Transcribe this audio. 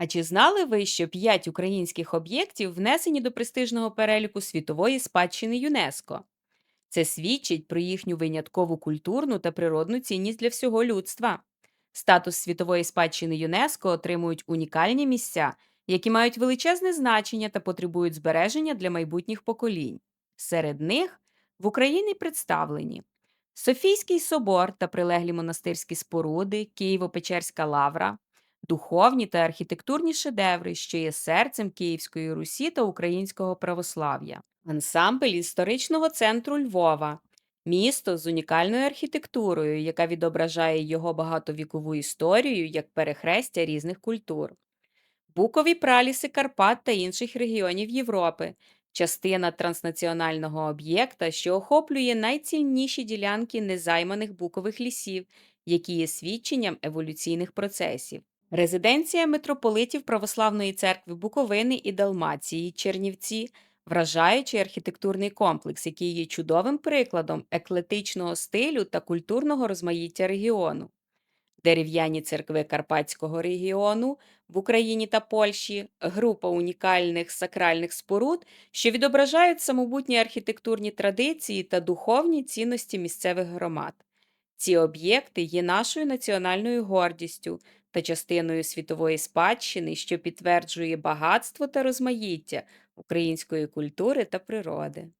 А чи знали ви, що п'ять українських об'єктів внесені до престижного переліку світової спадщини ЮНЕСКО? Це свідчить про їхню виняткову культурну та природну цінність для всього людства. Статус світової спадщини ЮНЕСКО отримують унікальні місця, які мають величезне значення та потребують збереження для майбутніх поколінь. Серед них в Україні представлені Софійський собор та прилеглі монастирські споруди, Києво-Печерська лавра, духовні та архітектурні шедеври, що є серцем Київської Русі та українського православ'я, ансамбль історичного центру Львова, місто з унікальною архітектурою, яка відображає його багатовікову історію як перехрестя різних культур. Букові праліси Карпат та інших регіонів Європи, частина транснаціонального об'єкта, що охоплює найцінніші ділянки незайманих букових лісів, які є свідченням еволюційних процесів. Резиденція митрополитів Православної церкви Буковини і Далмації Чернівці, вражаючий архітектурний комплекс, який є чудовим прикладом еклетичного стилю та культурного розмаїття регіону дерев'яні церкви Карпатського регіону в Україні та Польщі, група унікальних сакральних споруд, що відображають самобутні архітектурні традиції та духовні цінності місцевих громад. Ці об'єкти є нашою національною гордістю та частиною світової спадщини, що підтверджує багатство та розмаїття української культури та природи.